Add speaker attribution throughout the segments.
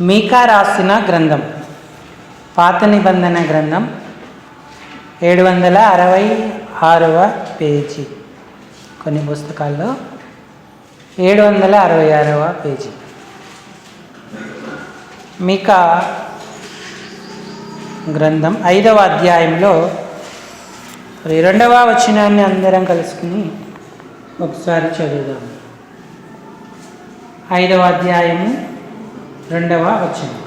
Speaker 1: మీకా రాసిన గ్రంథం. పాత నిబంధన గ్రంథం ఏడు వందల అరవై ఆరవ పేజీ. కొన్ని పుస్తకాల్లో ఏడు వందల అరవై ఆరవ పేజీ. మీకా గ్రంథం ఐదవ అధ్యాయంలో మరి రెండవ వచనాన్ని అందరం కలుసుకుని ఒకసారి చదువుదాం. ఐదవ అధ్యాయము రెండవ వచనం.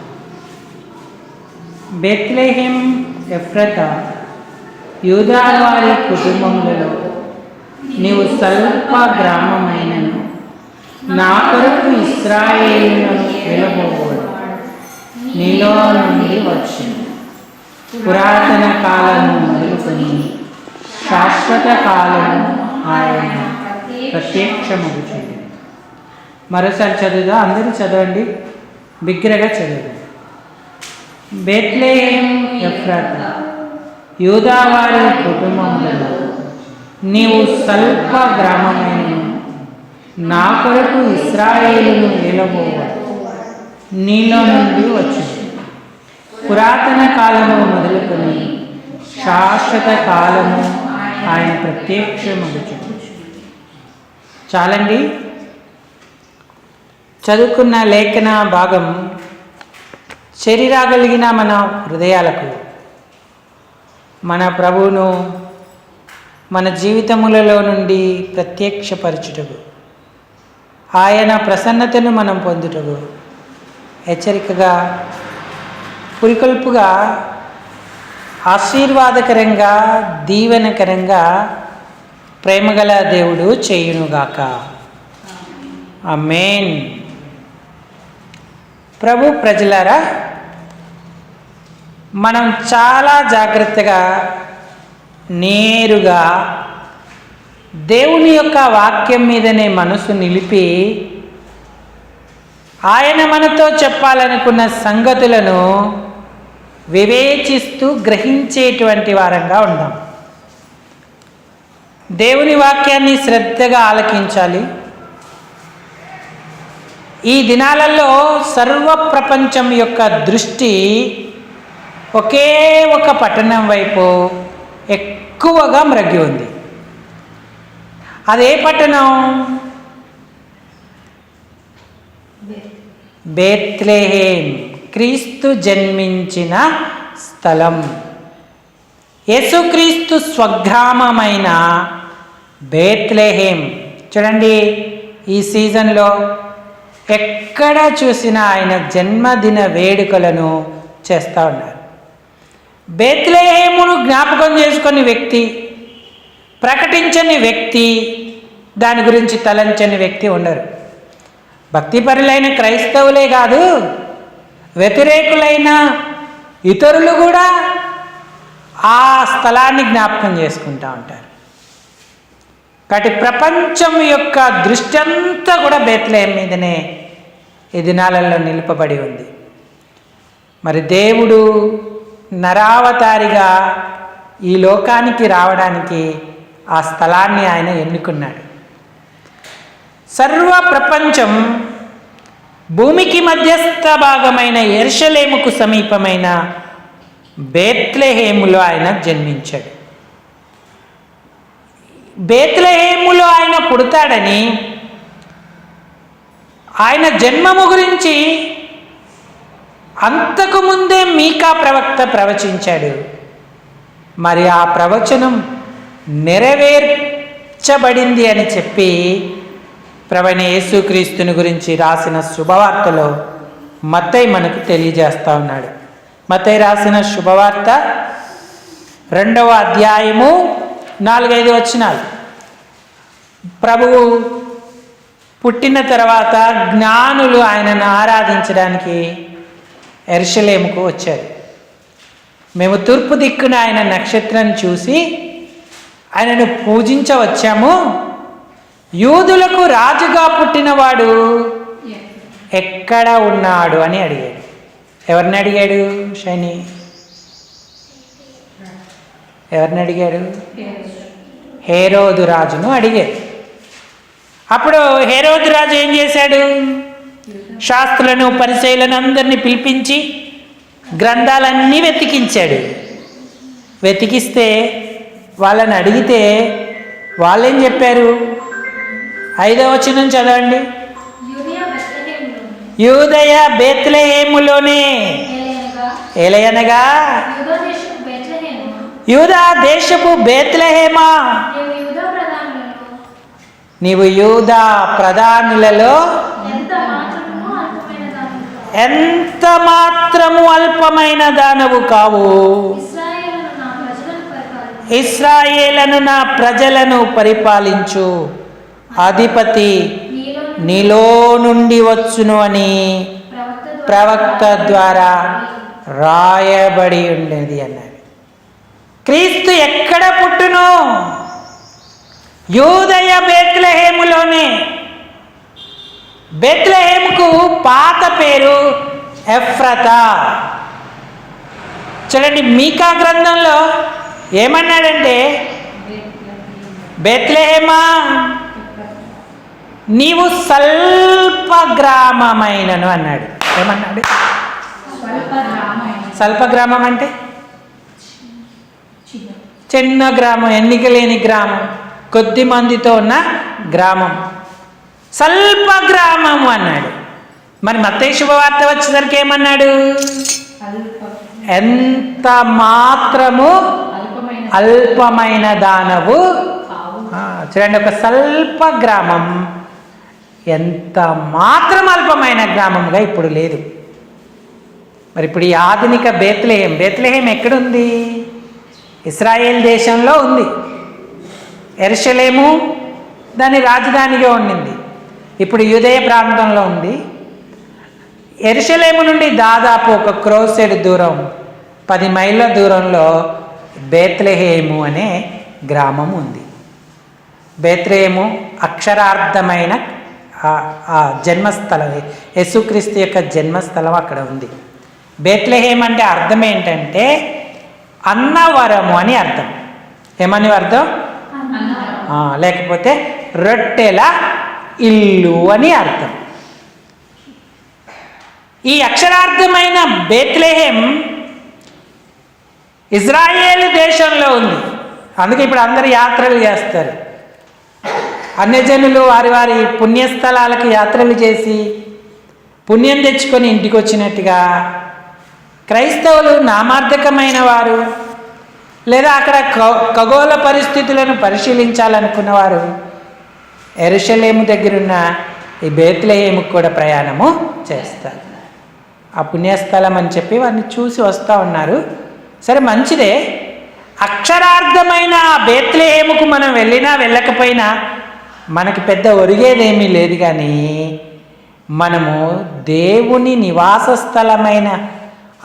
Speaker 1: బెత్లెహెం ఎఫ్రత యూదావారి కుటుంబములలో నీవు స్వల్ప గ్రామమైనను నా కొరకు ఇస్రాయేలులను వెలబోవడు. నీలో నుండి వచ్చింది. పురాతన కాలము మొదలుకొని శాశ్వత కాలము ఆయన ప్రత్యక్షమగుచుంది. మరోసారి చదువుదా? అందరూ చదవండి. బిగ్గరగా చదువు. బెత్లేయం ఎఫ్రాత యూదావారి కుటుంబములలో నీవు స్వల్ప గ్రామమైన నా కొరకు ఇస్రాయేలును నిలబోవ. నీలో నుండి వచ్చింది పురాతన కాలము మొదలుకొని శాశ్వత కాలము ఆయన ప్రత్యక్షమగుచుంది చాలండి. చదువుకున్న లేఖన భాగం శరీరాగలిగిన మన హృదయాలకు మన ప్రభువును మన జీవితములలో నుండి ప్రత్యక్షపరచుటకు ఆయన ప్రసన్నతను మనం పొందుటకు హెచ్చరికగా పురికొల్పుగా ఆశీర్వాదకరంగా దీవెనకరంగా ప్రేమగల దేవుడు చేయునుగాక. మెయిన్ ప్రభు ప్రజలారా మనం చాలా జాగ్రత్తగా నేరుగా దేవుని యొక్క వాక్యం మీదనే మనసు నిలిపి ఆయన మనతో చెప్పాలనుకున్న సంగతులను వివేచిస్తూ గ్రహించేటువంటి వారంగా ఉందాం. దేవుని వాక్యాన్ని శ్రద్ధగా ఆలకించాలి. ఈ దినాలలో సర్వ ప్రపంచం యొక్క దృష్టి ఒకే ఒక పట్టణం వైపు ఎక్కువగా మ్రగ్గి ఉంది. అదే పట్టణం బేత్లేహేం క్రీస్తు జన్మించిన స్థలం. యేసుక్రీస్తు స్వగ్రామమైన బేత్లేహేం. చూడండి ఈ సీజన్లో ఎక్కడ చూసినా ఆయన జన్మదిన వేడుకలను చేస్తూ ఉన్నారు. బేత్లేహేమును జ్ఞాపకం చేసుకుని వ్యక్తి ప్రకటించని వ్యక్తి దాని గురించి తలంచని వ్యక్తి ఉండరు. భక్తిపరులైన క్రైస్తవులే కాదు వ్యతిరేకులైన ఇతరులు కూడా ఆ స్థలాన్ని జ్ఞాపకం చేసుకుంటూ ఉంటారు. కాబట్టి ప్రపంచం యొక్క దృష్టి అంతా కూడా బేత్లేయం మీదనే ఈ దినాలలో నిలుపబడి ఉంది. మరి దేవుడు నరావతారిగా ఈ లోకానికి రావడానికి ఆ స్థలాన్ని ఆయన ఎన్నుకున్నాడు. సర్వ ప్రపంచం భూమికి మధ్యస్థ భాగమైన ఎర్షలేముకు సమీపమైన బేత్లెహేములో ఆయన జన్మించాడు. బేత్లెహేములో ఆయన పుడతాడని ఆయన జన్మము గురించి అంతకు ముందే మీకా ప్రవక్త ప్రవచించాడు. మరి ఆ ప్రవచనం నెరవేర్చబడింది అని చెప్పి ప్రవణ యేసుక్రీస్తుని గురించి రాసిన శుభవార్తలో మత్తయ్య మనకు తెలియజేస్తూ ఉన్నాడు. మత్తయ్య రాసిన శుభవార్త రెండవ అధ్యాయము నాలుగైదు వచ్చినాలు ప్రభువు పుట్టిన తర్వాత జ్ఞానులు ఆయనను ఆరాధించడానికి ఎర్షలేముకు వచ్చారు. మేము తూర్పు దిక్కున ఆయన నక్షత్రం చూసి ఆయనను పూజించవచ్చాము. యూదులకు రాజుగా పుట్టినవాడు ఎక్కడ ఉన్నాడు అని అడిగాడు. ఎవరిని అడిగాడు శని ఎవరిని అడిగాడు? హేరోదు రాజును అడిగాడు అప్పుడు హేరోదు రాజు ఏం చేశాడు? శాస్త్రులను పరిచయులను అందరినీ పిలిపించి గ్రంథాలన్నీ వెతికించాడు. వెతికిస్తే వాళ్ళని అడిగితే వాళ్ళేం చెప్పారు? ఐదవ వచనం చదవండి. యూదయ బేత్లహేములోనే.
Speaker 2: ఏలయనగా?
Speaker 1: ఎలయనగా
Speaker 2: యూదా దేశపు బెత్లెహేము
Speaker 1: యూదా దేశపు బేత్లహేమా
Speaker 2: నీవు యూదా ప్రధానులలో
Speaker 1: నీవు యూదా ప్రధానులలో
Speaker 2: ఎంత మాత్రము అల్పమైన దానవు కావు?
Speaker 1: ఇస్రాయేలను నా ప్రజలను పరిపాలించు. అధిపతి
Speaker 2: నీలో
Speaker 1: నుండి వచ్చును అని
Speaker 2: ప్రవక్త
Speaker 1: ప్రవక్త ద్వారా రాయబడి ఉండేది అన్నాడు. క్రీస్తు ఎక్కడ పుట్టును? యూదయ బెత్లహేములోనే బెత్లహేముకు పాత పేరు ఎఫ్రత. చూడండి మీకా గ్రంథంలో ఏమన్నాడంటే బెత్లహేమా నీవు స్వల్ప గ్రామమైనను అన్నాడు. ఏమన్నాడు? స్వల్ప గ్రామం అంటే? చిన్న గ్రామం ఎన్నిక లేని గ్రామం. కొద్ది మందితో ఉన్న గ్రామం. స్వల్ప గ్రామము అన్నాడు. మరి మత్తయి శుభవార్త వచ్చేసరికి ఏమన్నాడు? ఎంత మాత్రము అల్పమైన దానవు? చూడండి ఒక స్వల్ప గ్రామం. ఎంత మాత్రం అల్పమైన గ్రామంగా ఇప్పుడు లేదు. మరి ఇప్పుడు ఈ ఆధునిక బేత్లేహం బేత్లెహేం ఎక్కడుంది? ఇస్రాయేల్ దేశంలో ఉంది. ఎరుషలేము దాని రాజధానిగా ఉండింది. ఇప్పుడు యుదయ ప్రాంతంలో ఉంది. ఎరుషలేము నుండి దాదాపు ఒక క్రోసెడ్ దూరం పది మైళ్ళ దూరంలో బేత్లహేము అనే గ్రామం ఉంది. బేత్లహేము అక్షరార్థమైన ఆ- జన్మస్థలం యేసుక్రీస్తు యొక్క జన్మస్థలం అక్కడ ఉంది. బేత్లహేమ్ అంటే అర్థం ఏంటంటే అన్నవరము అని అర్థం. ఏమని అర్థం? లేకపోతే రొట్టెల ఇల్లు అని అర్థం. ఈ అక్షరార్థమైన బేత్లెహేం ఇజ్రాయేల్ దేశంలో ఉంది. అందుకే ఇప్పుడు అందరు యాత్రలు చేస్తారు. అన్యజనులు వారి వారి పుణ్యస్థలాలకు యాత్రలు చేసి పుణ్యం తెచ్చుకొని ఇంటికి వచ్చినట్టుగా క్రైస్తవులు నామార్థకమైన వారు లేదా అక్కడ ఖగోళ పరిస్థితులను పరిశీలించాలనుకున్న వారు ఎరుషలేము దగ్గరున్న ఈ బేత్లహేముకు కూడా ప్రయాణము చేస్తారు. ఆ పుణ్యస్థలం అని చెప్పి వారిని చూసి వస్తూ ఉన్నారు. సరే మంచిదే. అక్షరార్థమైన ఆ బేత్లహేముకు మనం వెళ్ళినా వెళ్ళకపోయినా మనకి పెద్ద ఒరిగేదేమీ లేదు కానీ మనము దేవుని నివాస స్థలమైన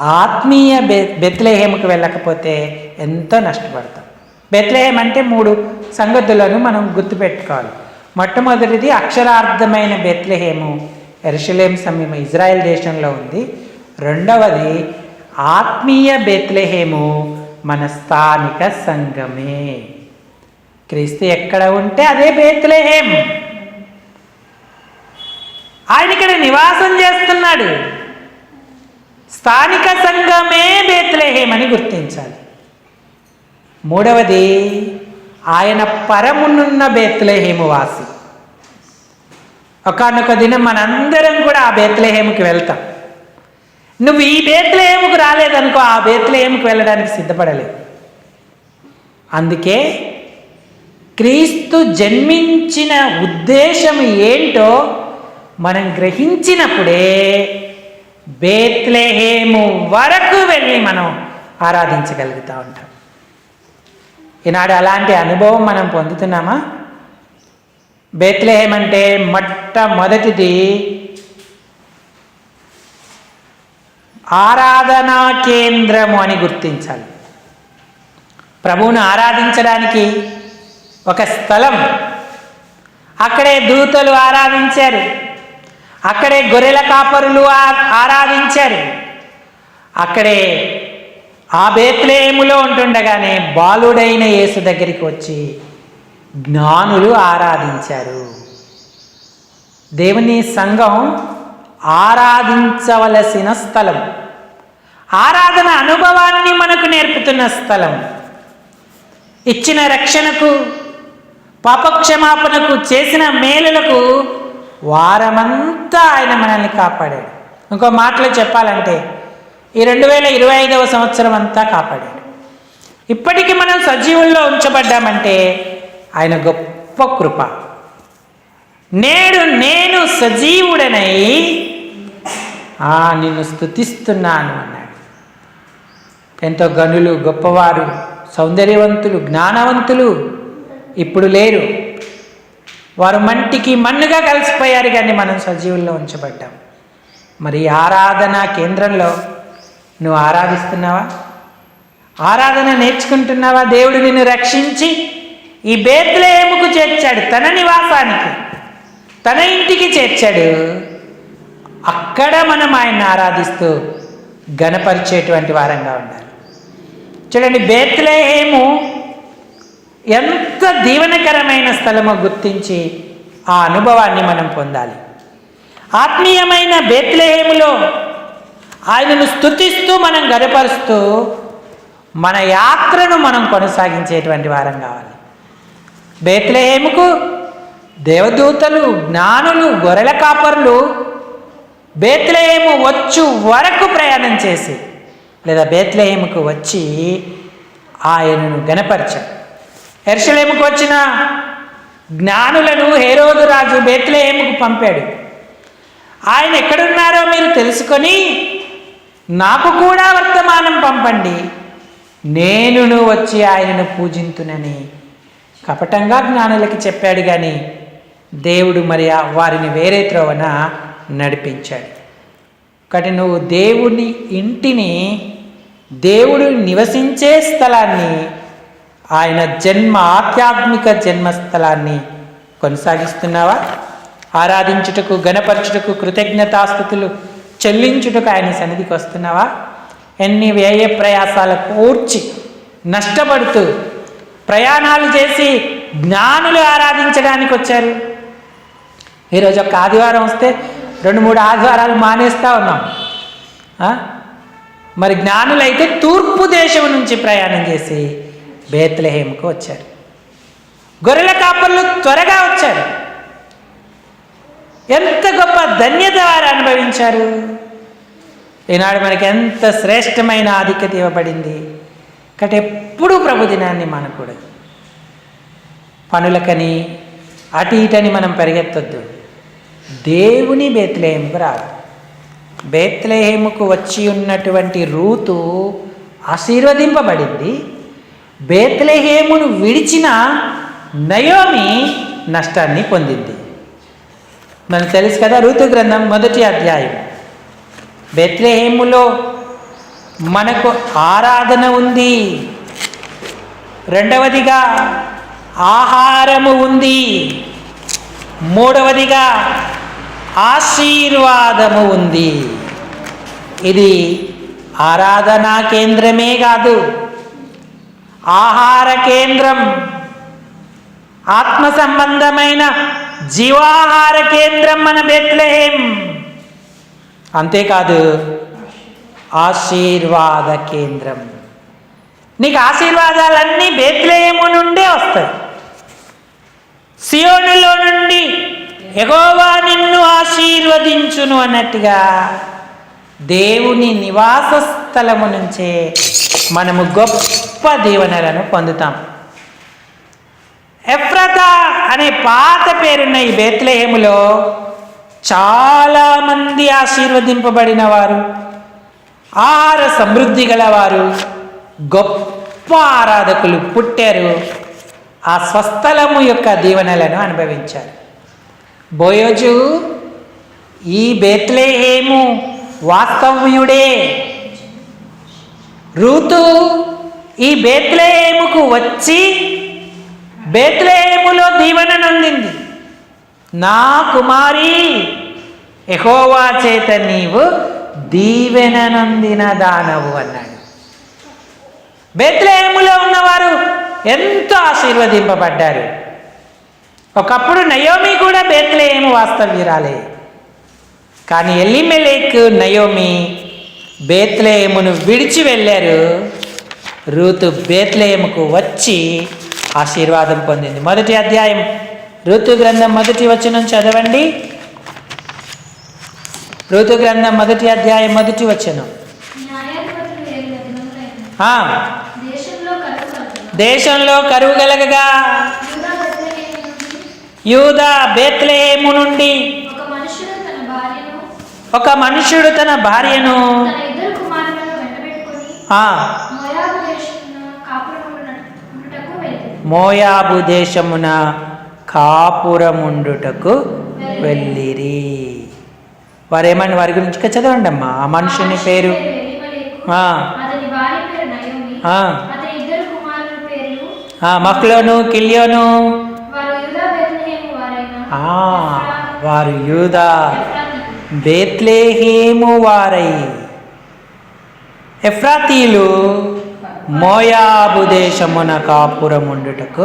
Speaker 1: ఆత్మీయ బె బెత్లేహేముకు వెళ్ళకపోతే ఎంతో నష్టపడతాం. బెత్లహేం అంటే మూడు సంగతులను మనం గుర్తుపెట్టుకోవాలి. మొట్టమొదటిది అక్షరార్థమైన బెత్లహేము ఎరుషలేం సమీపం ఇజ్రాయెల్ దేశంలో ఉంది. రెండవది ఆత్మీయ బెత్లహేము మన స్థానిక సంఘమే. క్రీస్తు ఎక్కడ ఉంటే అదే బేత్లెహేం. ఆయన ఇక్కడ నివాసం చేస్తున్నాడు. స్థానిక సంఘమే బేత్లెహేం అని గుర్తించాలి. మూడవది ఆయన పరమునున్న బేత్లహేము వాసి. ఒకనొక దినం మనందరం కూడా ఆ బేత్లహేముకి వెళ్తాం. నువ్వు ఈ బేత్లహేముకు రాలేదనుకో ఆ బేత్లెహేముకు వెళ్ళడానికి సిద్ధపడలేవు అందుకే క్రీస్తు జన్మించిన ఉద్దేశం ఏంటో మనం గ్రహించినప్పుడే బేత్లెహేము వరకు వెళ్ళి మనం ఆరాధించగలుగుతూ ఉంటాం. ఈనాడు అలాంటి అనుభవం మనం పొందుతున్నామా? బేత్లెహేమ్ అంటే మొట్టమొదటిది ఆరాధనా కేంద్రము అని గుర్తించాలి. ప్రభువును ఆరాధించడానికి ఒక స్థలం. అక్కడే దూతలు ఆరాధించారు. అక్కడే గొర్రెల కాపరులు ఆ- ఆరాధించారు. అక్కడే ఆ బేత్లేములో ఉంటుండగానే బాలుడైన యేసు దగ్గరికి వచ్చి జ్ఞానులు ఆరాధించారు. దేవుని సంఘం ఆరాధించవలసిన స్థలం. ఆరాధన అనుభవాన్ని మనకు నేర్పుతున్న స్థలం. ఇచ్చిన రక్షణకు పాపక్షమాపణకు చేసిన మేలులకు వారమంతా ఆయన మనల్ని కాపాడాడు. ఇంకో మాటలో చెప్పాలంటే ఈ రెండు వేల ఇరవై ఐదవ సంవత్సరం అంతా కాపాడాడు. ఇప్పటికీ మనం సజీవుల్లో ఉంచబడ్డామంటే ఆయన గొప్ప కృప. నేడు నేను సజీవుడనై ఆ నిన్ను స్థుతిస్తున్నాను అన్నాడు. ఎంతో గనులు గొప్పవారు సౌందర్యవంతులు జ్ఞానవంతులు ఇప్పుడు లేరు. వారు మంటికి మన్నుగా కలిసిపోయారు కానీ మనం సజీవుల్లో ఉంచబడ్డాం. మరి ఆరాధన కేంద్రంలో నువ్వు ఆరాధిస్తున్నావా? ఆరాధన నేర్చుకుంటున్నావా? దేవుడు నిన్ను రక్షించి ఈ బేత్లేముకు చేర్చాడు తన నివాసానికి తన ఇంటికి చేర్చాడు. అక్కడ మనం ఆయన్ని ఆరాధిస్తూ గణపరిచేటువంటి వారంగా ఉండాలి. చూడండి బేత్లేహేము ఎంత దీవనకరమైన స్థలమో గుర్తించి ఆ అనుభవాన్ని మనం పొందాలి. ఆత్మీయమైన బేత్లేహేములో ఆయనను స్తుతిస్తూ మనం గడపరుస్తూ మన యాత్రను మనం కొనసాగించేటువంటి వారం కావాలి. బేత్లేహేముకు దేవదూతలు జ్ఞానులు గొర్రెల కాపరులు బేత్లేహేము వచ్చు వరకు ప్రయాణం చేసి లేదా బేత్లేహేముకు వచ్చి ఆయనను గణపరిచారు. ఎర్షలేముకు వచ్చిన జ్ఞానులను హేరోదు రాజు బేత్లేహేముకు పంపాడు. ఆయన ఎక్కడున్నారో మీరు తెలుసుకొని నాకు కూడా వర్తమానం పంపండి. నేనును వచ్చి ఆయనను పూజింతునని కపటంగా జ్ఞానులకి చెప్పాడు కానీ దేవుడు మరి వారిని వేరే త్రోవన నడిపించాడు. ఒకటి నువ్వు దేవుని ఇంటిని దేవుడు నివసించే స్థలాన్ని ఆయన జన్మ ఆధ్యాత్మిక జన్మస్థలాన్ని కొనసాగిస్తున్నావా? ఆరాధించుటకు గణపరచుటకు కృతజ్ఞతాస్థుతులు చెల్లించుటకు ఆయన సన్నిధికి వస్తున్నావా? ఎన్ని వ్యయ ప్రయాసాల కూర్చి నష్టపడుతూ ప్రయాణాలు చేసి జ్ఞానులు ఆరాధించడానికి వచ్చారు. ఈరోజు ఒక ఆదివారం వస్తే రెండు మూడు ఆదివారాలు మానేస్తూ ఉన్నాం. మరి జ్ఞానులైతే తూర్పు దేశం నుంచి ప్రయాణం చేసి బేత్లహేమ్కు వచ్చారు గొర్రెల కాపర్లు త్వరగా వచ్చారు. ఎంత గొప్ప ధన్యత వారు అనుభవించారు. ఈనాడు మనకి ఎంత శ్రేష్టమైన ఆధిక్యత ఇవ్వబడింది. కాబట్టి ఎప్పుడూ ప్రభుదినాన్ని మనకూడదు. పనులకని అటు ఇటని మనం పరిగెత్తొద్దు. దేవుని బేత్లేహేముకు రాదు. బేత్లేహేముకు వచ్చి ఉన్నటువంటి రూతు ఆశీర్వదింపబడింది. బేత్లేహేమును విడిచిన నయోమి నష్టాన్ని పొందింది. మనకు తెలుసు కదా ఋతు గ్రంథం మొదటి అధ్యాయం. బెత్లెహేములో మనకు ఆరాధన ఉంది. రెండవదిగా ఆహారము ఉంది. మూడవదిగా ఆశీర్వాదము ఉంది. ఇది ఆరాధనా కేంద్రమే కాదు. ఆహార కేంద్రం ఆత్మ సంబంధమైన జీవాహార కేంద్రం మన బెత్లహేం. అంతేకాదు ఆశీర్వాద కేంద్రం. నీకు ఆశీర్వాదాలన్నీ బేత్లహేము నుండే వస్తాయి. సియోనులో నుండి ఎగోవా నిన్ను ఆశీర్వదించును అన్నట్టుగా దేవుని నివాస స్థలము నుంచే మనము గొప్ప గొప్ప దీవెనలను పొందుతాం. ఎఫ్రతా అనే పాత పేరున్న ఈ బేత్లేహములో చాలామంది ఆశీర్వదింపబడిన వారు ఆహార సమృద్ధి గలవారు గొప్ప ఆరాధకులు పుట్టారు ఆ స్వస్థలము యొక్క దీవెనలను అనుభవించారు. బోయోజు ఈ బేత్లేహేము వాస్తవ్యుడే. ఋతు ఈ బేత్లేముకు వచ్చి బేత్లేహేములో దీవెన నందింది నా కుమారి ఎహోవా చేత నీవు దీవెన నందిన దానవు అన్నాడు. బేత్లేహేములో ఉన్నవారు ఎంతో ఆశీర్వదింపబడ్డారు. ఒకప్పుడు నయోమి కూడా బేత్లేహేము వాస్తవ్యురాలే. కానీ ఎల్లిమెలేక్ నయోమి బేత్లేయమును విడిచి వెళ్ళారు. రూతు బేత్లేయముకు వచ్చి ఆశీర్వాదం పొందింది. మొదటి అధ్యాయం. ఋతు గ్రంథం మొదటి వచనం చదవండి. ఋతు గ్రంథం మొదటి అధ్యాయం మొదటి వచనం.
Speaker 2: దేశంలో కరువు
Speaker 1: గలగగా
Speaker 2: యూదా బేత్లేహేము నుండి ఒక మనుషుడు తన భార్యను
Speaker 1: ఒక మనుష్యుడు తన భార్యను
Speaker 2: తన ఇద్దరు కుమారులను వెంటబెట్టుకొని
Speaker 1: ఆ,
Speaker 2: మోయాబు దేశమున కాపురం ఉండుటకు వెళ్ళింది
Speaker 1: మోయాబు దేశమున కాపురముండుటకు వెళ్ళిరి. వారేమని వారి గురించి చదవండి అమ్మా ఆ మనుషుని పేరు మక్లోను కిల్యోను.
Speaker 2: వారు యూదా. బేత్లేహేము
Speaker 1: వారై ఎఫ్రాతీలు మోయాబు దేశమున కాపురముండుటకు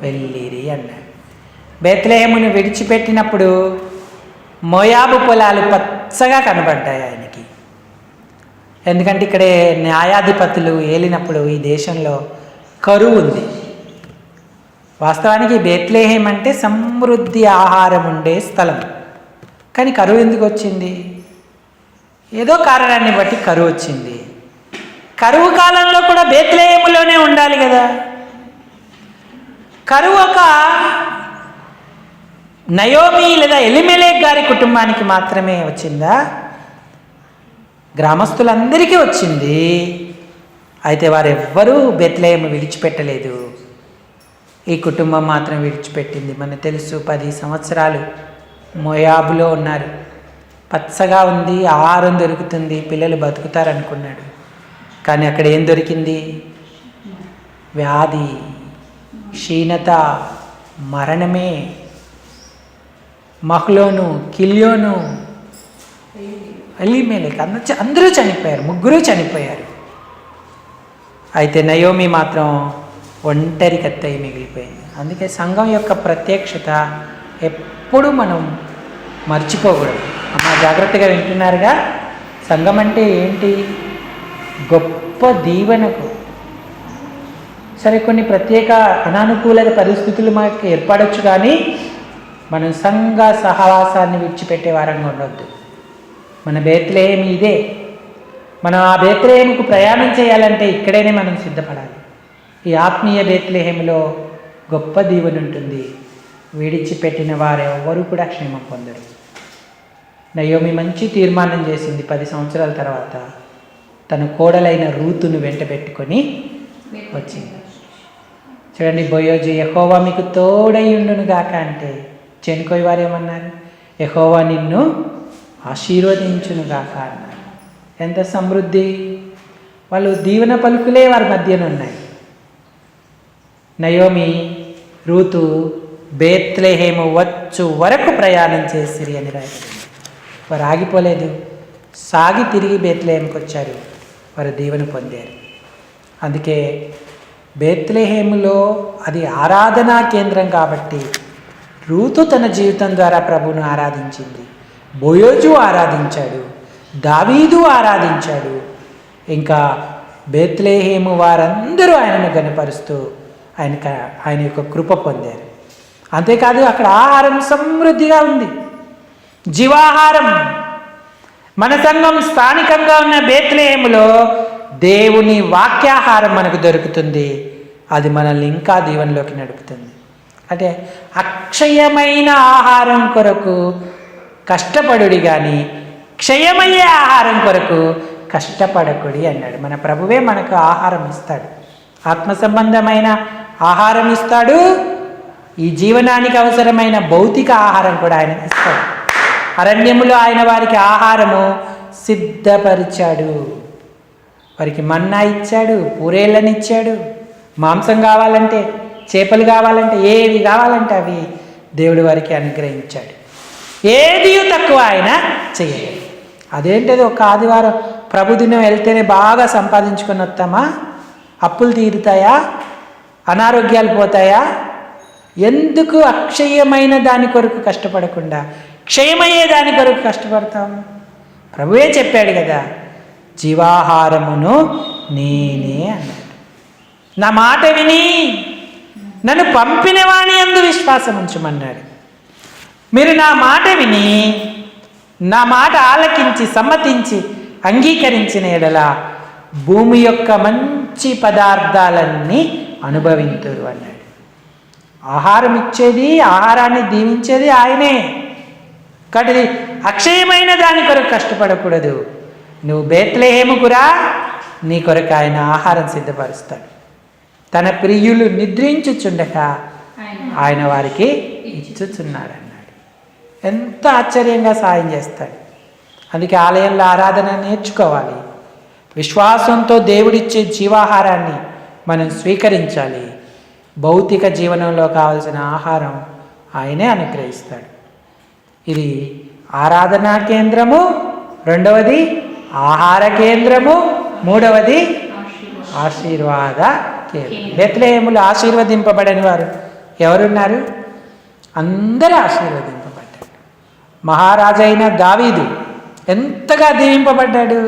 Speaker 1: వెళ్ళిరి అన్నాడు. బెత్లేహమును విడిచిపెట్టినప్పుడు మోయాబు పొలాలు పచ్చగా కనబడ్డాయి ఆయనకి. ఎందుకంటే ఇక్కడే న్యాయాధిపతులు ఏలినప్పుడు ఈ దేశంలో కరువు ఉంది. వాస్తవానికి బెత్లేహేం అంటే సమృద్ధి ఆహారం ఉండే స్థలం. కానీ కరువు ఎందుకు వచ్చింది? ఏదో కారణాన్ని బట్టి కరువు వచ్చింది. కరువు కాలంలో కూడా బేత్లేయములోనే ఉండాలి కదా. కరువు ఒక నయోమి లేదా ఎలిమెలేక్ గారి కుటుంబానికి మాత్రమే వచ్చిందా? గ్రామస్తులందరికీ వచ్చింది. అయితే వారెవ్వరూ బెత్లేయము విడిచిపెట్టలేదు. ఈ కుటుంబం మాత్రం విడిచిపెట్టింది. మనకు తెలుసు పది సంవత్సరాలు మొయాబులో ఉన్నారు. పచ్చగా ఉంది ఆహారం దొరుకుతుంది పిల్లలు బతుకుతారనుకున్నాడు. కానీ అక్కడ ఏం దొరికింది? వ్యాధి క్షీణత మరణమే. మహ్లోను కిల్యోను అలీమేలకి. అందరూ అందరూ చనిపోయారు ముగ్గురు చనిపోయారు. అయితే నయోమి మాత్రం ఒంటరి కత్తయి మిగిలిపోయింది. అందుకే సంఘం యొక్క ప్రత్యక్షత ఎప్పుడు మనం మర్చిపోకూడదు. అమ్మ జాగ్రత్తగా వింటున్నారుగా? సంఘం అంటే ఏంటి? గొప్ప దీవెనకు సరే కొన్ని ప్రత్యేక అనానుకూల పరిస్థితులు మనకు ఏర్పడవచ్చు కానీ మనం సంఘ సహవాసాన్ని విడిచిపెట్టే వారంగా ఉండొద్దు. మన బేత్లేయం ఇదే. మనం ఆ బేత్లేహంకు ప్రయాణం చేయాలంటే ఇక్కడేనే మనం సిద్ధపడాలి. ఈ ఆత్మీయ బేత్లేహంలో గొప్ప దీవెన ఉంటుంది. విడిచిపెట్టిన వారెవ్వరూ కూడా క్షేమం పొందరు. నయోమి మంచి తీర్మానం చేసింది పది సంవత్సరాల తర్వాత. తన కోడలైన రూతును వెంట పెట్టుకొని వచ్చింది. చూడండి బోయోజీ యహోవా మీకు తోడైండును గాక అంటే చెనుకోయి వారు ఏమన్నారు యహోవా నిన్ను ఆశీర్వదించును గాక అన్నారు. ఎంత సమృద్ధి! వాళ్ళు దీవెన పలుకులే వారి మధ్యన ఉన్నాయి. నయోమి రూతు బేత్లేహేము వచ్చు వరకు ప్రయాణం చేసిరి అని రాయబడింది. వారు ఆగిపోలేదు. సాగి తిరిగి బేత్లేహంకి వచ్చారు. వారు దీవెన పొందారు. అందుకే బేత్లేహేములో అది ఆరాధనా కేంద్రం కాబట్టి రూతు తన జీవితం ద్వారా ప్రభువును ఆరాధించింది. బోయోజు ఆరాధించాడు దావీదు ఆరాధించాడు. ఇంకా బేత్లేహేము వారందరూ ఆయనను గనపరుస్తూ ఆయన ఆయన యొక్క కృప పొందారు. అంతేకాదు అక్కడ ఆహారం సమృద్ధిగా ఉంది. జీవాహారం మన సంఘం స్థానికంగా ఉన్న బేత్లేములో దేవుని వాక్యాహారం మనకు దొరుకుతుంది. అది మనల్ని ఇంకా దీవెనలోకి నడుపుతుంది. అంటే అక్షయమైన ఆహారం కొరకు కష్టపడుడి కానీ క్షయమయ్యే ఆహారం కొరకు కష్టపడకుడి అన్నాడు. మన ప్రభువే మనకు ఆహారం ఇస్తాడు. ఆత్మ సంబంధమైన ఆహారం ఇస్తాడు. ఈ జీవనానికి అవసరమైన భౌతిక ఆహారం కూడా ఆయన ఇస్తాడు. అరణ్యములో ఆయన వారికి ఆహారము సిద్ధపరిచాడు. వారికి మన్నా ఇచ్చాడు పూరేళ్ళని ఇచ్చాడు మాంసం కావాలంటే చేపలు కావాలంటే ఏవి కావాలంటే అవి దేవుడు వారికి అనుగ్రహించాడు. ఏది తక్కువ ఆయన చేయలేదు అదేంటది ఒక ఆదివారం ప్రభుదినం వెళ్తేనే బాగా సంపాదించుకొని వస్తామా? అప్పులు తీరుతాయా? అనారోగ్యాలు పోతాయా? ఎందుకు అక్షయమైన దాని కొరకు కష్టపడకుండా క్షయమయ్యే దాని కొరకు కష్టపడతాం ప్రభువే చెప్పాడు కదా జీవాహారమును నేనే అన్నాడు. నా మాట విని నన్ను పంపిన వాణి అందు విశ్వాసం ఉంచమన్నాడు. మీరు నా మాట విని నా మాట ఆలకించి సమ్మతించి అంగీకరించిన ఎడల భూమి యొక్క మంచి పదార్థాలన్నీ అనుభవింతురు అన్నాడు. ఆహారం ఇచ్చేది ఆహారాన్ని దీవించేది ఆయనే. కాబట్టి అక్షయమైన దాని కొరకు కష్టపడకూడదు. నువ్వు బేత్లేహేముకురా నీ కొరకు ఆయన ఆహారం సిద్ధపరుస్తాడు. తన ప్రియులు నిద్రించుచుండగా ఆయన వారికి ఇచ్చుచున్నాడు అన్నాడు ఎంత ఆశ్చర్యంగా సాయం చేస్తాడు. అందుకే ఆలయంలో ఆరాధన నేర్చుకోవాలి. విశ్వాసంతో దేవుడిచ్చే జీవాహారాన్ని మనం స్వీకరించాలి. భౌతిక జీవనంలో కావలసిన ఆహారం ఆయనే అనుగ్రహిస్తాడు. ఇది ఆరాధనా కేంద్రము రెండవది ఆహార కేంద్రము మూడవది ఆశీర్వాద కేంద్రం. బెత్లహేములు ఆశీర్వదింపబడని వారు ఎవరున్నారు? అందరూ ఆశీర్వదింపబడ్డాడు మహారాజైన దావీదు ఎంతగా దీవింపబడ్డాడు?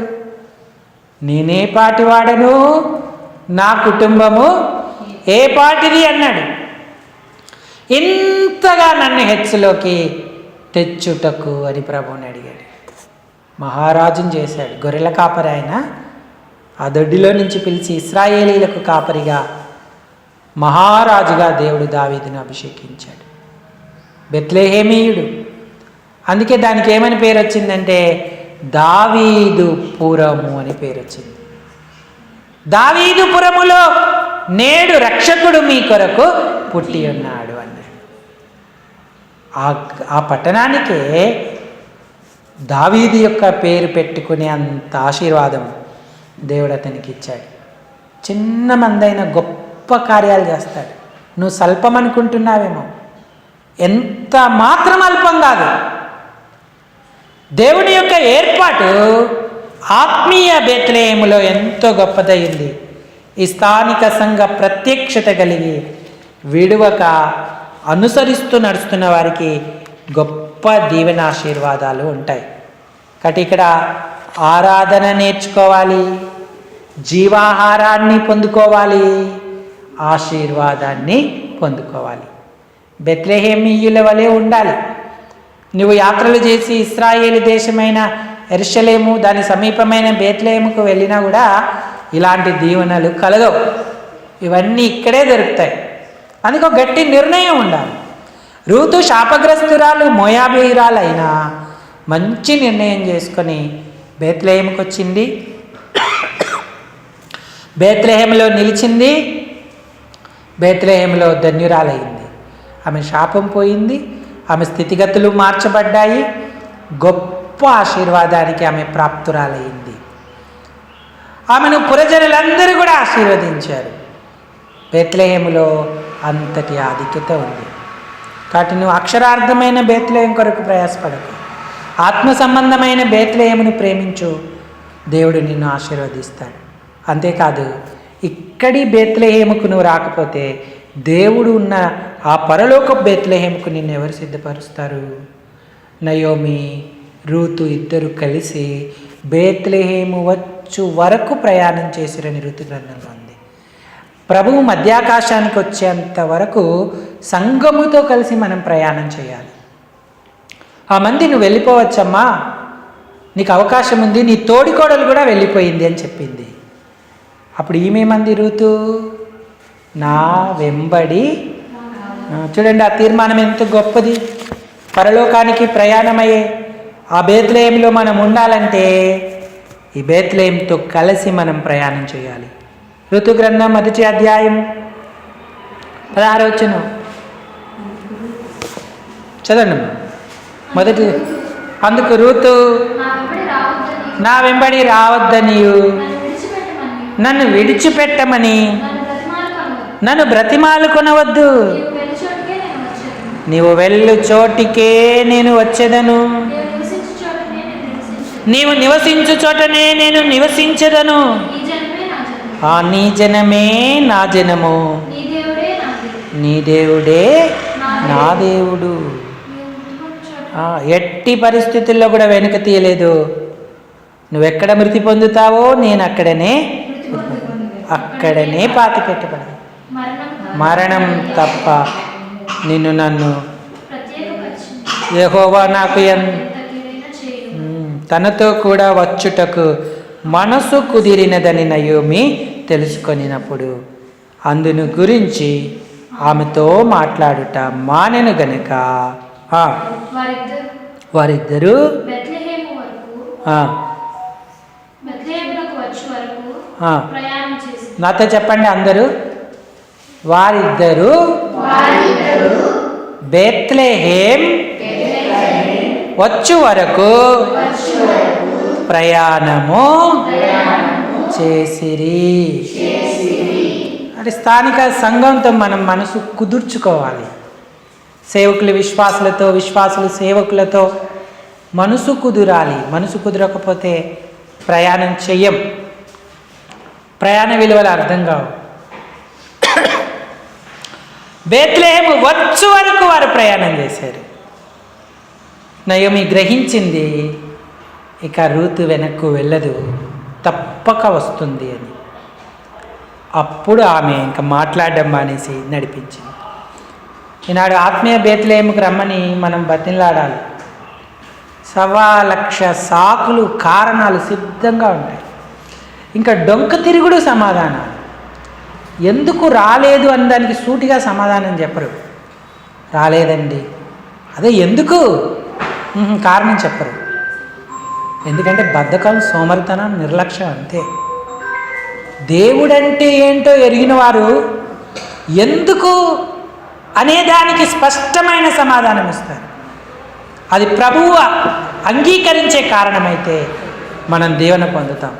Speaker 1: నేనే పాటివాడను నా కుటుంబము ఏ పాటిది అన్నాడు. ఇంతగా నన్ను హెచ్చులోకి తెచ్చుటకు అని ప్రభువుని అడిగాడు. మహారాజుని చేశాడు. గొర్రెల కాపరి ఆయన ఆ దొడ్డిలో నుంచి పిలిచి ఇస్రాయేలీలకు కాపరిగా మహారాజుగా దేవుడు దావీదును అభిషేకించాడు. బెత్లేహేమీయుడు. అందుకే దానికి ఏమని పేరు వచ్చిందంటే దావీదు పురము అని పేరు వచ్చింది. దావీదు పురములో నేడు రక్షకుడు మీ కొరకు పుట్టి ఉన్నాడు అని. ఆ ఆ పట్టణానికే దావీది యొక్క పేరు పెట్టుకునే అంత ఆశీర్వాదం దేవుడు అతనికి ఇచ్చాడు. చిన్న మందైన గొప్ప కార్యాలు చేస్తాడు. నువ్వు స్వల్పం అనుకుంటున్నావేమో. ఎంత మాత్రం అల్పం కాదు. దేవుని యొక్క ఏర్పాటు ఆత్మీయ బేత్లేయములో ఎంతో గొప్పదయింది ఈ స్థానిక సంఘ ప్రత్యక్షత కలిగి విడువక అనుసరిస్తూ నడుస్తున్న వారికి గొప్ప దీవెన ఆశీర్వాదాలు ఉంటాయి. కాబట్టి ఇక్కడ ఆరాధన నేర్చుకోవాలి జీవాహారాన్ని పొందుకోవాలి ఆశీర్వాదాన్ని పొందుకోవాలి. బెత్లెహేమీయుల వలె ఉండాలి. నువ్వు యాత్రలు చేసి ఇస్రాయేల్ దేశమైన ఎరుషలేము దాని సమీపమైన బేత్లేముకు వెళ్ళినా కూడా ఇలాంటి దీవెనలు కలగవు. ఇవన్నీ ఇక్కడే దొరుకుతాయి. అందుకు ఒక గట్టి నిర్ణయం ఉండాలి. రూతు శాపగ్రస్తురాలు మోయాబీరాలైనా మంచి నిర్ణయం చేసుకొని బేత్లేహంకి వచ్చింది. బేత్లేహంలో నిలిచింది. బేత్లేహంలో ధన్యురాలయ్యింది ఆమె శాపం పోయింది. ఆమె స్థితిగతులు మార్చబడ్డాయి. గొప్ప ఆశీర్వాదానికి ఆమె ప్రాప్తురాలయ్యింది ఆమెను పురజనులందరూ కూడా ఆశీర్వదించారు. బేత్లేహములో అంతటి ఆధిక్యత ఉంది. కాబట్టి నువ్వు అక్షరార్థమైన బేత్లేయం కొరకు ప్రయాసపడకు. ఆత్మ సంబంధమైన బేత్లేయమును ప్రేమించు. దేవుడు నిన్ను ఆశీర్వదిస్తాడు. అంతేకాదు ఇక్కడి బేత్లహేముకు నువ్వు రాకపోతే దేవుడు ఉన్న ఆ పరలోక బేత్లేహేముకు నిన్ను ఎవరు సిద్ధపరుస్తారు? నయోమి రూతు ఇద్దరు కలిసి బేత్లహేము వచ్చు వరకు ప్రయాణం చేసిరని ఋతు గ్రంథంలో ప్రభువు మధ్యాకాశానికి వచ్చేంత వరకు సంఘముతో కలిసి మనం ప్రయాణం చేయాలి. ఆ మంది నువ్వు వెళ్ళిపోవచ్చమ్మా. నీకు అవకాశం ఉంది. నీ తోడికోడలు కూడా వెళ్ళిపోయింది అని చెప్పింది. అప్పుడు ఈమెమంది ఋతు నా వెంబడి చూడండి ఆ తీర్మానం ఎంత గొప్పది. పరలోకానికి ప్రయాణమయ్యే ఆ బేత్లేయంలో మనం ఉండాలంటే ఈ బేత్లేయంతో కలిసి మనం ప్రయాణం చేయాలి. ఋతు గ్రంథం మొదటి అధ్యాయం పదహారు వచ్చును చదవండి మొదటి అందుకు రూతు
Speaker 2: నా వెంబడి రావద్దని
Speaker 1: రావద్దనియు.
Speaker 2: నన్ను విడిచిపెట్టమని.
Speaker 1: నన్ను
Speaker 2: బ్రతిమాలు కొనవద్దు. నీవు వెళ్ళు చోటికే నేను వచ్చేదను.
Speaker 1: నీవు
Speaker 2: నివసించు చోటనే నేను
Speaker 1: నీవు
Speaker 2: నివసించు
Speaker 1: చోటనే నేను నివసించదను. ఆ నీ జనమే నా జనము.
Speaker 2: నీ దేవుడే నా దేవుడు.
Speaker 1: ఎట్టి పరిస్థితుల్లో కూడా వెనుక తీయలేదు. నువ్వెక్కడ మృతి పొందుతావో నేను అక్కడనే అక్కడనే పాతి పెట్టబడి
Speaker 2: మరణం
Speaker 1: తప్ప నిన్ను నన్ను యెహోవా నాకు తనతో కూడా వచ్చుటకు మనసు కుదిరినదని నయోమి తెలుసుకొనినప్పుడు అందును గురించి ఆమెతో మాట్లాడుట మానెను గనుక.
Speaker 2: వారిద్దరు
Speaker 1: నాతో చెప్పండి అందరూ. వారిద్దరూ బేత్లెహేం వచ్చు వరకు ప్రయాణము చేసిరి. అంటే స్థానిక సంఘంతో మనం మనసు కుదుర్చుకోవాలి. సేవకులు విశ్వాసులతో విశ్వాసులు సేవకులతో మనసు కుదురాలి. మనసు కుదరకపోతే ప్రయాణం చెయ్యం. ప్రయాణ విలువలు అర్థం కావు. బేత్లేహం వచ్చు వరకు వారు ప్రయాణం చేశారు. నయోమి గ్రహించింది ఇక రూతు వెనక్కు వెళ్ళదు. తప్పక వస్తుంది అని. అప్పుడు ఆమె ఇంకా మాట్లాడడం మానేసి నడిపించింది. ఈనాడు ఆత్మీయ బేత్లేముకు రమ్మని మనం బతిలాడాలి. సవా లక్ష సాకులు కారణాలు సిద్ధంగా ఉంటాయి. ఇంకా డొంక తిరుగుడు సమాధానాలు. ఎందుకు రాలేదు అని దానికి సూటిగా సమాధానం చెప్పరు. రాలేదండి. అదే ఎందుకు? కారణం చెప్పరు. ఎందుకంటే బద్ధకం సోమరితనం నిర్లక్ష్యం అంతే. దేవుడంటే ఏంటో ఎరిగిన వారు ఎందుకు అనేదానికి స్పష్టమైన సమాధానం ఇస్తారు? అది ప్రభువు అంగీకరించే కారణమైతే మనం దీవెన పొందుతాం.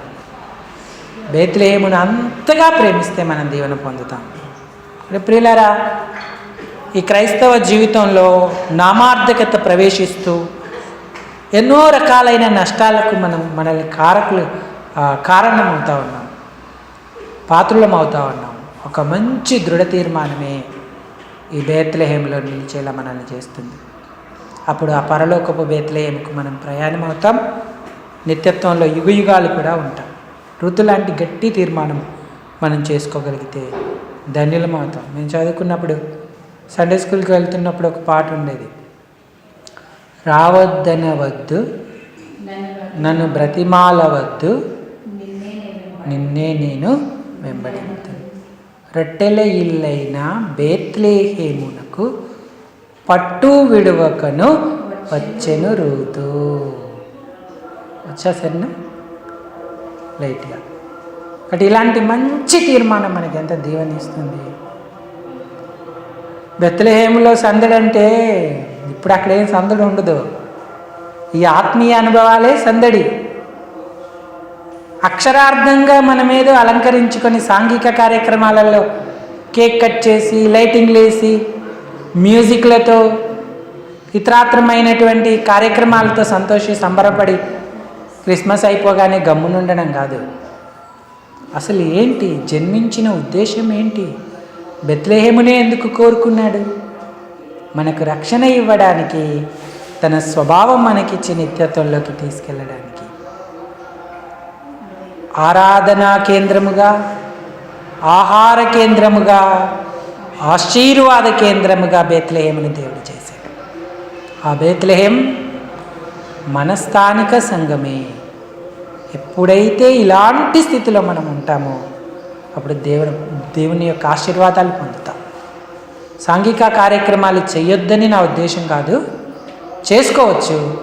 Speaker 1: బేత్లేమును అంతగా ప్రేమిస్తే మనం దీవెన పొందుతాం. అంటే ప్రియులారా ఈ క్రైస్తవ జీవితంలో నామార్థకత ప్రవేశిస్తూ ఎన్నో రకాలైన నష్టాలకు మనం మనల్ని కారకులు కారణం కారణమవుతా ఉన్నాం. పాత్రులం అవుతా ఉన్నాం. ఒక మంచి దృఢ తీర్మానమే ఈ బేత్లహేంలో నిలిచేలా మనల్ని చేస్తుంది. అప్పుడు ఆ పరలోకపు బేత్లహేంకు మనం ప్రయాణం అవుతాం నిత్యత్వంలో యుగయుగాలు కూడా ఉంటాం ఋతు లాంటి గట్టి తీర్మానం మనం చేసుకోగలిగితే ధన్యులం అవుతాం మేము చదువుకున్నప్పుడు సండే స్కూల్కి వెళ్తున్నప్పుడు ఒక పాట ఉండేది. రావద్దనవద్దు. నన్ను బ్రతిమాలవద్దు. నిన్నే నేను వెంబడింతాను రొట్టెల ఇల్లైన బేత్లేహేమునకు పట్టు విడువకను వచ్చెను రూతు. వచ్చా సరేనా? లైట్గా. బట్ ఇలాంటి మంచి తీర్మానం మనకి ఎంత దీవనిస్తుంది? బెత్తలేహేములో సందడి అంటే ఇప్పుడు అక్కడ ఏం సందడి ఉండదు. ఈ ఆత్మీయ అనుభవాలే సందడి. అక్షరార్థంగా మనమేదో అలంకరించుకొని సాంఘిక కార్యక్రమాలలో కేక్ కట్ చేసి లైటింగ్లు వేసి మ్యూజిక్లతో ఇతరాత్రమైనటువంటి కార్యక్రమాలతో సంతోషి సంబరపడి క్రిస్మస్ అయిపోగానే గమ్మునుండడం కాదు. అసలు ఏంటి? జన్మించిన ఉద్దేశం ఏంటి? బెత్లేహేమునే ఎందుకు కోరుకున్నాడు? మనకు రక్షణ ఇవ్వడానికి తన స్వభావం మనకిచ్చి నిత్యత్వంలోకి తీసుకెళ్ళడానికి. ఆరాధనా కేంద్రముగా ఆహార కేంద్రముగా ఆశీర్వాద కేంద్రముగా బేత్లహేమని దేవుడు చేశాడు. ఆ బేత్లహేం మన స్థానిక సంఘమే. ఎప్పుడైతే ఇలాంటి స్థితిలో మనం ఉంటామో అప్పుడు దేవుడు దేవుని యొక్క ఆశీర్వాదాలు పొందుతాం. సాంఘిక కార్యక్రమాలు చేయొద్దని నా ఉద్దేశం కాదు. చేసుకోవచ్చు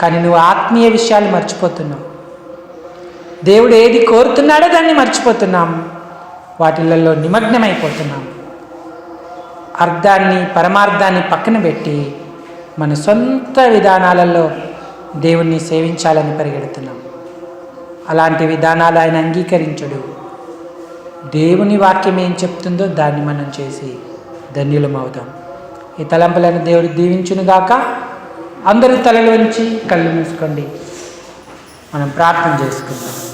Speaker 1: కానీ నువ్వు ఆత్మీయ విషయాలు మర్చిపోతున్నావు. దేవుడు ఏది కోరుతున్నాడో దాన్ని మర్చిపోతున్నాం. వాటిలలో నిమగ్నమైపోతున్నాం. అర్థాన్ని పరమార్థాన్ని పక్కన పెట్టి మన సొంత విధానాలలో దేవుణ్ణి సేవించాలని పరిగెడుతున్నాం. అలాంటి విధానాలు ఆయన అంగీకరించడు. దేవుని వాక్యం ఏం చెప్తుందో దాన్ని మనం చేసి ధన్యులం అవుతాం ఈ తలంపులను దేవుడు దీవించునుగాక. అందరూ తలలోంచి కళ్ళు మూసుకోండి. మనం ప్రార్థన చేసుకుందాం.